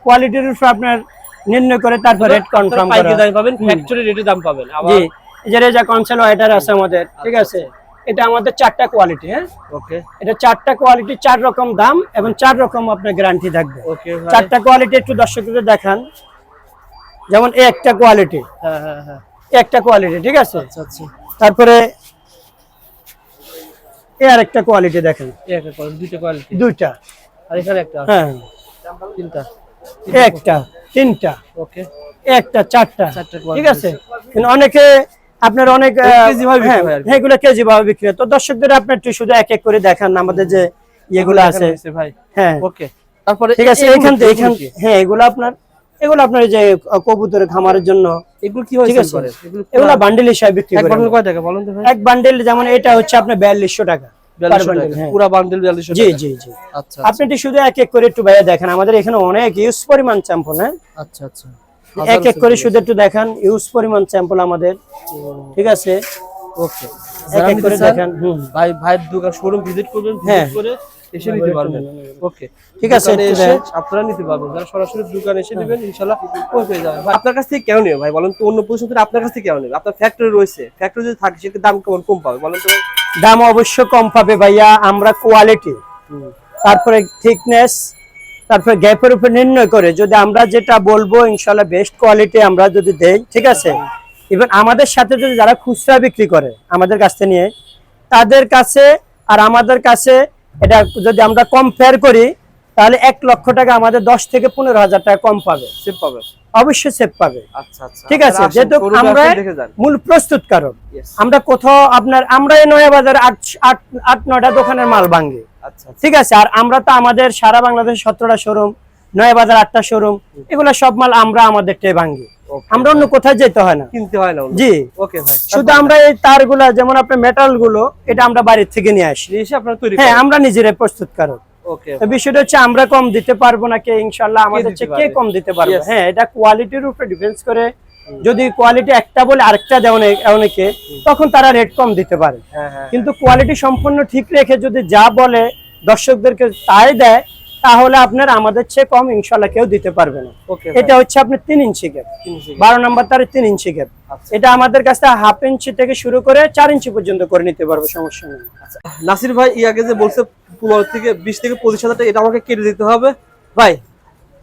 [SPEAKER 1] কোয়ালিটির উপর আপনার নির্ণয় করে তারপর রেট কনফার্ম করা।
[SPEAKER 2] দামে পাবেন ফ্যাক্টরি রেটে দাম পাবেন। আবার
[SPEAKER 1] জি যে রেজা কনসেল ওয়াইটার আছে আমাদের ঠিক
[SPEAKER 2] আচ্ছা,
[SPEAKER 1] আছে এটা আমাদের চারটা কোয়ালিটি হ্যাঁ?
[SPEAKER 2] ওকে।
[SPEAKER 1] এটা চারটা কোয়ালিটি চার রকম দাম এবং চার রকম আপনার গ্যারান্টি থাকবে।
[SPEAKER 2] ওকে
[SPEAKER 1] চারটা কোয়ালিটি একটু দর্শকদের দেখান। যেমন এই একটা কোয়ালিটি
[SPEAKER 2] হ্যাঁ হ্যাঁ হ্যাঁ।
[SPEAKER 1] একটা কোয়ালিটি ঠিক আছে?
[SPEAKER 2] আচ্ছা আচ্ছা।
[SPEAKER 1] তারপরে এই আর একটা কোয়ালিটি দেখেন
[SPEAKER 2] একটা কোয়ালিটি দুইটা কোয়ালিটি
[SPEAKER 1] দুইটা।
[SPEAKER 2] আর এখানে একটা
[SPEAKER 1] হ্যাঁ।
[SPEAKER 2] তিনটা।
[SPEAKER 1] একটা তিনটা।
[SPEAKER 2] ওকে।
[SPEAKER 1] একটা চারটা। ঠিক আছে? কিন্তু অনেকে আপনার অনেক এগুলো কেজি ভাবে বিক্রি তো দর্শকদের আপনি একটু শুধু এক এক করে দেখান আমাদের যে ইয়েগুলো আছে।
[SPEAKER 2] ভাই।
[SPEAKER 1] হ্যাঁ।
[SPEAKER 2] ওকে। তারপরে
[SPEAKER 1] ঠিক আছে এখান থেকে? হ্যাঁ এগুলো আপনার এগুলো আপনার যে কবুতরের খামারের জন্য।
[SPEAKER 2] এগুলো কি হয়
[SPEAKER 1] ঠিক আছে।
[SPEAKER 2] এগুলো
[SPEAKER 1] এগুলো বান্ডেল হিসাবে বিক্রি
[SPEAKER 2] এক
[SPEAKER 1] করে
[SPEAKER 2] বান্ডেল কয় টাকা বলুন তো ভাই?
[SPEAKER 1] এক বান্ডেল যেমন এটা হচ্ছে আপনার বিয়াল্লিশশো টাকা।
[SPEAKER 2] 4200 টাকা।
[SPEAKER 1] হ্যাঁ।
[SPEAKER 2] বান্ডেল 4200
[SPEAKER 1] জি জি জি।
[SPEAKER 2] আচ্ছা
[SPEAKER 1] আপনি একটু শুধু এক এক করে একটু ভাইয়া দেখেন আমাদের এখানে অনেক ইউজ পরিমাণ স্যাম্পল হ্যাঁ?
[SPEAKER 2] আচ্ছা আচ্ছা।
[SPEAKER 1] এক এক করে শুধু একটু দেখান ইউজ পরিমাণ স্যাম্পল আমাদের। ঠিক আছে?
[SPEAKER 2] ওকে।
[SPEAKER 1] এক এক করে দেখান
[SPEAKER 2] ভাই ভাইয়ের দোকান শোরুম ভিজিট করবেন
[SPEAKER 1] হ্যাঁ।
[SPEAKER 2] ভিজিট করে এসে নিতে পারবেন। ওকে
[SPEAKER 1] ঠিক আছে,
[SPEAKER 2] এসে আপনারা নিতে পারবেন। যারা সরাসরি দোকানে এসে নেবেন ইনশাআল্লাহ ওই পেয়ে যাবেন আপনার কাছ থেকে কেন নেবে ভাই? বলেন তো অন্য প্রশ্ন থেকে আপনার কাছ থেকে কেন নেবে আপনার ফ্যাক্টরি রয়েছে। ফ্যাক্টরি যদি থাকে সেক্ষেত্রে দাম কেমন কম পাবে? বলেন তো
[SPEAKER 1] দাম অবশ্য কম পাবে ভাইয়া। আমরা কোয়ালিটি তারপরে থিকনেস তারপরে গ্যাপের উপর নির্ণয় করে যদি আমরা যেটা বলব ইনশাল্লাহ বেস্ট কোয়ালিটি আমরা যদি দেই ঠিক আছে? ইভেন আমাদের সাথে যদি যারা খুচরা বিক্রি করে আমাদের কাছ থেকে নিয়ে তাদের কাছে আর আমাদের কাছে এটা যদি আমরা কম্পেয়ার করি তাহলে এক লক্ষ টাকা আমাদের দশ থেকে পনেরো হাজার টাকা কম পাবে।
[SPEAKER 2] সেভ পাবে।
[SPEAKER 1] অবশ্যই সেভ পাবে।
[SPEAKER 2] আচ্ছা আচ্ছা।
[SPEAKER 1] ঠিক আছে? যেহেতু আমরা মূল প্রস্তুতকারক
[SPEAKER 2] Yes.
[SPEAKER 1] আমরা কোথাও আপনার আমরা এই নয়া বাজার আট আট আট নয়টা দোকানের মাল ভাঙ্গি
[SPEAKER 2] আচ্ছা
[SPEAKER 1] ঠিক আছে? আর আমরা তো আমাদের সারা বাংলাদেশ সতেরোটা শোরুম নয়া বাজার আটটা শোরুম এগুলো সব মাল আমরা আমাদের টে ভাঙ্গি আমরা অন্য কোথায় যেতে হয় না।
[SPEAKER 2] কিনতে হয় না
[SPEAKER 1] জি।
[SPEAKER 2] ওকে ভাই।
[SPEAKER 1] শুধু আমরা এই তারগুলা যেমন আপনার মেটালগুলো এটা আমরা বাড়ির থেকে নিয়ে আসি।
[SPEAKER 2] এসে আপনারা তৈরি
[SPEAKER 1] হ্যাঁ আমরা নিজেরাই প্রস্তুতকারক
[SPEAKER 2] ওকে
[SPEAKER 1] তো বিষয়টা হচ্ছে আমরা কম দিতে পারব না কে? ইনশাল্লাহ আমাদের
[SPEAKER 2] দিতে
[SPEAKER 1] কে কম দিতে পারবে? হ্যাঁ এটা কোয়ালিটির উপরে ডিপেন্ডস করে। যদি কোয়ালিটি একটা বলে আরেকটা দেয় অনেকে তখন তারা রেট কম দিতে পারে।
[SPEAKER 2] হ্যাঁ হ্যাঁ
[SPEAKER 1] কিন্তু কোয়ালিটি সম্পূর্ণ ঠিক রেখে যদি যা বলে দর্শকদেরকে তাই দেয় তাহলে আপনার আমাদের চেয়ে কম ইনশাল্লাহ কেউ দিতে পারবে না। এটা হচ্ছে আপনার তিন ইঞ্চি গ্যাপ বারো নম্বর তার তিন ইঞ্চি গ্যাপ
[SPEAKER 2] আচ্ছা।
[SPEAKER 1] এটা আমাদের কাছে হাফ ইঞ্চি থেকে শুরু করে চার ইঞ্চি পর্যন্ত করে নিতে পারব সমস্যা নেই।
[SPEAKER 2] নাসির ভাই ই আগে যে বলছে পনেরো থেকে বিশ থেকে পঁচিশ হাজার টাকা এটা আমাকে কেটে দিতে হবে। ভাই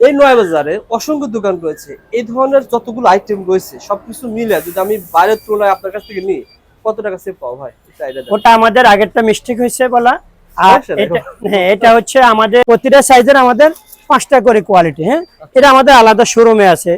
[SPEAKER 2] এই নয় বাজারে অসংখ্য দোকান রয়েছে। এই ধরনের যতগুলো আইটেম রয়েছে সবকিছু মিলে যদি আমি বাইরের তুলনায় আপনার কাছ থেকে নিই কত টাকা সেভ পাবো ভাই?
[SPEAKER 1] ওটা আমাদের আগেরটা মিস্টেক হয়েছে বলা। আর এটা হ্যাঁ হচ্ছে আমাদের প্রতিটা সাইজের আমাদের পাঁচটা করে কোয়ালিটি হ্যাঁ? এটা আমাদের আলাদা শোরুমে আছে।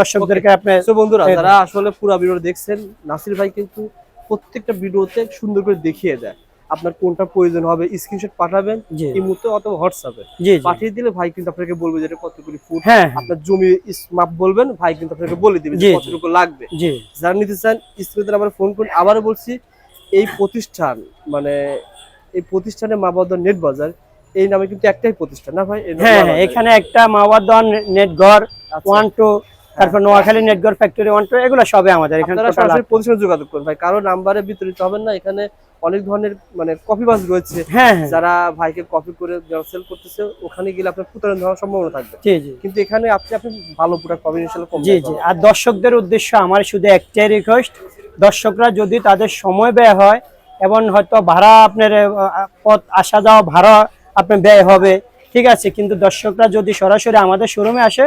[SPEAKER 1] দর্শকদেরকে আপনি
[SPEAKER 2] বন্ধুরা যারা আসলে পুরো ভিডিও দেখছেন নাসির ভাই কিন্তু প্রত্যেকটা ভিডিওতে সুন্দর করে দেখিয়ে দেয়। আপনার কোনটা প্রয়োজন হবে স্ক্রিনশট পাঠাবেন এই মুহূর্তে অথবা হোয়াটসঅ্যাপে। পাঠিয়ে দিলে ভাই কিন্তু আপনাকে বলবে যে এটা কতগুলি ফুট
[SPEAKER 1] হ্যাঁ হ্যাঁ,
[SPEAKER 2] আপনার জমি মাপ বলবেন ভাই কিন্তু আপনাকে বলে দিবে। কতটুকু লাগবে। যারা নিতে চান স্ক্রিনে আমার ফোন করুন আবারও বলছি এই প্রতিষ্ঠান মানে এই প্রতিষ্ঠানে মা বাবা নেট বাজার এই নামে কিন্তু একটাই প্রতিষ্ঠান না ভাই?
[SPEAKER 1] হ্যাঁ
[SPEAKER 2] মা
[SPEAKER 1] হ্যাঁ। এখানে একটা মাওয়াদন নেট ঘর
[SPEAKER 2] আচ্ছা।
[SPEAKER 1] ওয়ান টু তারপর নোয়াখালী নেট ঘর ফ্যাক্টরি ওয়ান টু এগুলো সবে আমাদের এখানে
[SPEAKER 2] প্রতিষ্ঠানে যোগাযোগ করুন ভাই কারও নাম্বারে বিতরিত হবেন না এখানে অনেক ধরনের মানে কপি বাস রয়েছে।
[SPEAKER 1] হ্যাঁ হ্যাঁ।
[SPEAKER 2] যারা ভাইকে কপি করে সেল করতেছে ওখানে গেলে আপনার প্রতারণা হওয়ার সম্ভাবনা থাকবে।
[SPEAKER 1] জি জি।
[SPEAKER 2] কিন্তু এখানে আপনি আপনি ভালো প্রোডাক্ট পাবেন ইনশাআল্লাহ
[SPEAKER 1] জি জি। আর দর্শকদের উদ্দেশ্য আমার শুধু একটাই রিকোয়েস্ট দর্শকরা যদি তাদের সময় ব্যয় হয় এবং হয়তো ভাড়া আপনার পথ আসা যাওয়া ভাড়া আপনার ব্যয় হবে। ঠিক আছে কিন্তু দর্শকরা যদি সরাসরি আমাদের শোরুমে আসে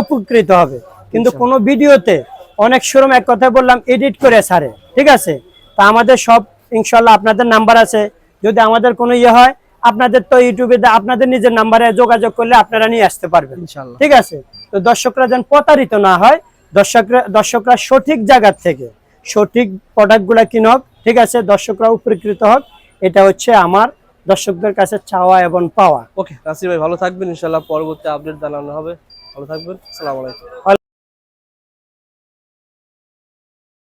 [SPEAKER 1] উপকৃত হবে। কিন্তু কোনো ভিডিওতে অনেক শোরুম এক কথা বললাম এডিট করে ছাড়ে। ঠিক আছে? তা আমাদের সব ইনশাল্লাহ আপনাদের নাম্বার আছে। যদি আমাদের কোনো ইয়ে হয় আপনাদের তো ইউটিউবে আপনাদের নিজের নাম্বারে যোগাযোগ করলে আপনারা নিয়ে আসতে পারবেন। ঠিক আছে? তো দর্শকরা যেন প্রতারিত না হয় দর্শকরা দর্শকরা সঠিক জায়গার থেকে সঠিক প্রোডাক্টগুলা কিনক ঠিক আছে দর্শকরা উপকৃত হোক। এটা হচ্ছে আমার দর্শকদের কাছে চাওয়া এবং পাওয়া।
[SPEAKER 2] ওকে, নাসির ভাই ভালো থাকবেন ইনশাল্লাহ পরবর্তী আপডেট জানানো হবে। ভালো থাকবেন আলাইকুম।